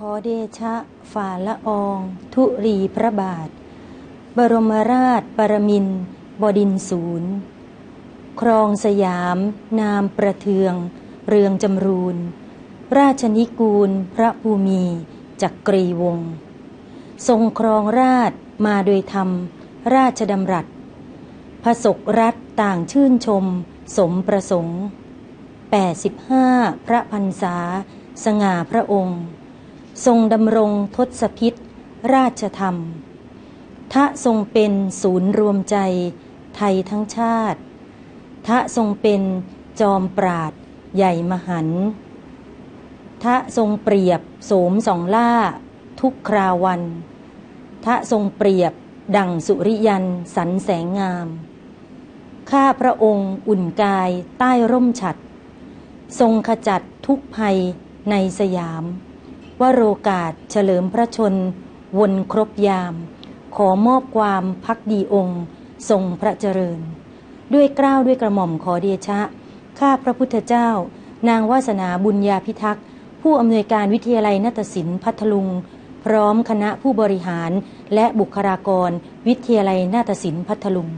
ขอเดชะ ฝ่าละออง ทุรีพระบาท บรมราชปรมินบดินศูนย์ ครองสยาม นามประเทือง เรืองจำรูน ราชนิกูล พระภูมิจักกรีวงศ์ทรงครองราชมาโดยธรรม ราชดำรัสพระศกรัฐต่างชื่นชม สมประสงค์ 85 พระพันษา สง่าพระองค์ ทรงดำรงทศพิษ ราชธรรม ทะทรงเป็นศูนย์รวมใจไทยทั้งชาติ ทะทรงเป็นจอมปราดใหญ่มหัน ทะทรงเปรียบโสมสองล่า ทุกคราวัน ทะทรงเปรียบดั่งสุริยันสันแสงงาม ข้าพระองค์อุ่นกายใต้ร่มฉัด ทรงขจัดทุกภัยในสยาม วโรกาสเฉลิมพระชน วนครบยาม ขอมอบความพักดีองค์ ทรงพระเจริญ ด้วยกล้าวด้วยกระหม่อมขอเดชะ ข้าพระพุทธเจ้า นางวาสนาบุญญาพิทักษ์ ผู้อำนวยการวิทยาลัยนาฏศิลป์พัทลุง พร้อมคณะผู้บริหารและบุคลากร วิทยาลัยนาฏศิลป์พัทลุง